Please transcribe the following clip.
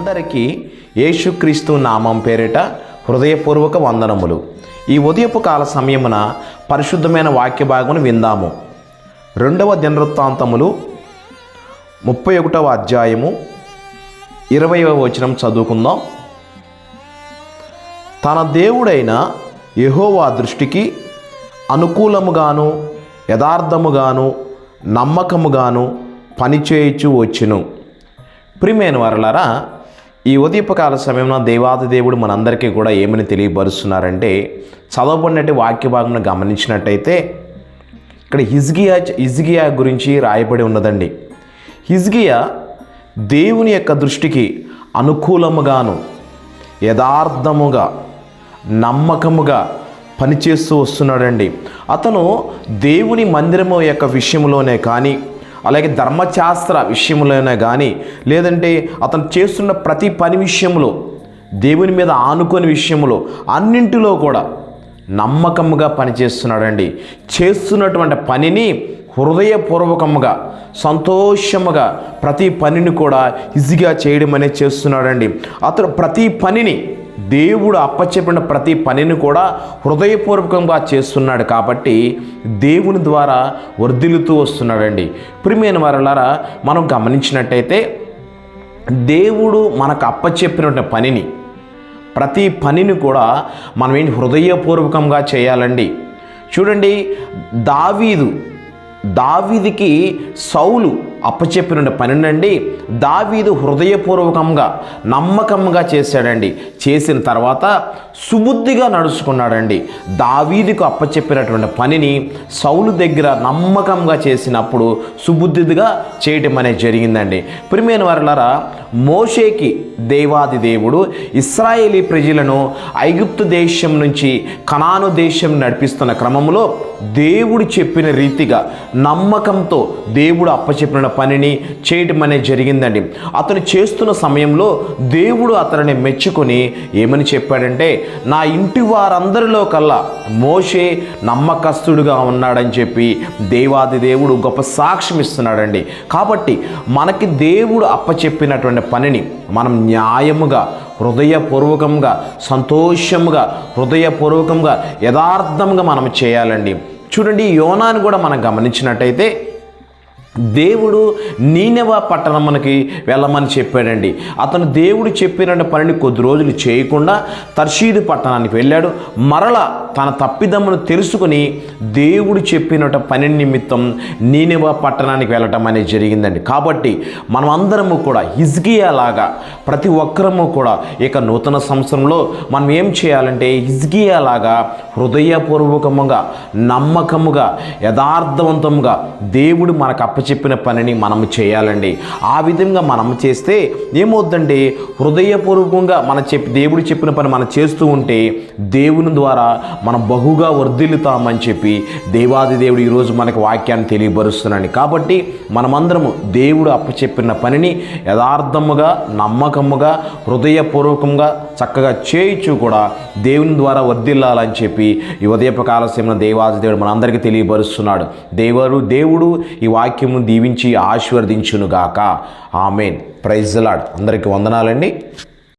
అందరికీ యేసుక్రీస్తు నామం పేరిట హృదయపూర్వక వందనములు. ఈ ఉదయపు కాల సమయమున పరిశుద్ధమైన వాక్య భాగమును విందాము. రెండవ దినవృత్తాంతములు ముప్పై ఒకటవ అధ్యాయము ఇరవైవ వచనం చదువుకుందాం. తన దేవుడైన యహోవా దృష్టికి అనుకూలముగాను యథార్థముగాను నమ్మకముగాను పనిచేయచ్చు వచ్చును. ప్రిమేను వరలరా ఈ ఉదయపకాల సమయంలో దేవాది దేవుడు మనందరికీ కూడా ఏమని తెలియపరుస్తున్నారంటే చదవబడినట్టు వాక్య భాగం గమనించినట్టయితే ఇక్కడ హిజ్గియా హిజ్గియా గురించి రాయబడి ఉన్నదండి. హిజ్గియా దేవుని యొక్క దృష్టికి అనుకూలముగాను యథార్థముగా నమ్మకముగా పనిచేస్తూ వస్తున్నాడండి. అతను దేవుని మందిరము యొక్క విషయంలోనే కానీ అలాగే ధర్మశాస్త్ర విషయంలోనే కానీ లేదంటే అతను చేస్తున్న ప్రతి పని విషయంలో దేవుని మీద ఆనుకొని విషయంలో అన్నింటిలో కూడా నమ్మకముగా పనిచేస్తున్నాడండి. చేస్తున్నటువంటి పనిని హృదయపూర్వకముగా సంతోషముగా ప్రతి పనిని కూడా ఈజీగా చేయడం అనేది చేస్తున్నాడండి. అతను ప్రతి పనిని దేవుడు అప్పచెప్పిన ప్రతి పనిని కూడా హృదయపూర్వకంగా చేస్తున్నాడు కాబట్టి దేవుని ద్వారా వర్ధిల్లుతూ వస్తున్నాడండి. ప్రిమైన వారలారా మనం గమనించినట్టయితే దేవుడు మనకు అప్పచెప్పిన పనిని ప్రతి పనిని కూడా మనం ఏంటి హృదయపూర్వకంగా చేయాలండి. చూడండి దావీదు దావీదికి సౌలు అప్పచెప్పిన పనినండి. దావీదు హృదయపూర్వకంగా నమ్మకంగా చేశాడండి. చేసిన తర్వాత సుబుద్ధిగా నడుచుకున్నాడండి. దావీదుకు అప్పచెప్పినటువంటి పనిని సౌలు దగ్గర నమ్మకంగా చేసినప్పుడు సుబుద్ధిగా చేయటం అనేది జరిగిందండి. ప్రియమైన వారులారా మోషేకి దేవాది దేవుడు ఇస్రాయేలీ ప్రజలను ఐగుప్తు దేశం నుంచి కనాను దేశం నడిపిస్తున్న క్రమంలో దేవుడు చెప్పిన రీతిగా నమ్మకంతో దేవుడు అప్పచెప్పిన పనిని చేయటం అనేది జరిగిందండి. అతను చేస్తున్న సమయంలో దేవుడు అతనిని మెచ్చుకొని ఏమని చెప్పాడంటే నా ఇంటి వారందరిలో కల్లా మోషే నమ్మకస్తుడుగా ఉన్నాడని చెప్పి దేవాది దేవుడు గొప్ప సాక్ష్యం ఇస్తున్నాడండి. కాబట్టి మనకి దేవుడు అప్పచెప్పినటువంటి పనిని మనం న్యాయముగా హృదయపూర్వకంగా సంతోషముగా హృదయపూర్వకంగా యథార్థంగా మనం చేయాలండి. చూడండి యోనాను కూడా మనం గమనించినట్టయితే దేవుడు నీనెవ పట్టణం మనకి వెళ్ళమని చెప్పాడండి. అతను దేవుడు చెప్పిన పనిని కొద్ది రోజులు చేయకుండా తర్షీదు పట్టణానికి వెళ్ళాడు. మరల తన తప్పిదమ్మును తెలుసుకుని దేవుడు చెప్పిన పని నిమిత్తం నీనెవ పట్టణానికి వెళ్ళటం అనేది జరిగిందండి. కాబట్టి మనం అందరము కూడా హిజ్గియా లాగా ప్రతి ఒక్కరము కూడా ఇక నూతన సంవత్సరంలో మనం ఏం చేయాలంటే హిజ్గియా లాగా హృదయపూర్వకముగా నమ్మకముగా యథార్థవంతముగా దేవుడు మనకు చెప్పిన పనిని మనం చేయాలండి. ఆ విధంగా మనం చేస్తే ఏమవుద్దంటే హృదయపూర్వకంగా మన చెప్పి దేవుడు చెప్పిన పని మనం చేస్తూ ఉంటే దేవుని ద్వారా మనం బహుగా వర్ధిల్లుతామని చెప్పి దేవాది దేవుడు ఈరోజు మనకు వాక్యాన్ని తెలియపరుస్తున్నాడు కాబట్టి మనమందరము దేవుడు అప్పచెప్పిన పనిని యథార్థముగా నమ్మకముగా హృదయపూర్వకంగా చక్కగా చేయించు కూడా దేవుని ద్వారా వర్ధిల్లాలని చెప్పి ఈ ఉదయపు కాలసీమ దేవాది దేవుడు మనందరికీ తెలియపరుస్తున్నాడు. దేవుడు దేవుడు ఈ వాక్యం వాక్యము దీవించి ఆశీర్వదించునుగాక. ఆమెన్. ప్రైజ్ లాడ్ అందరికీ వందనాలండి.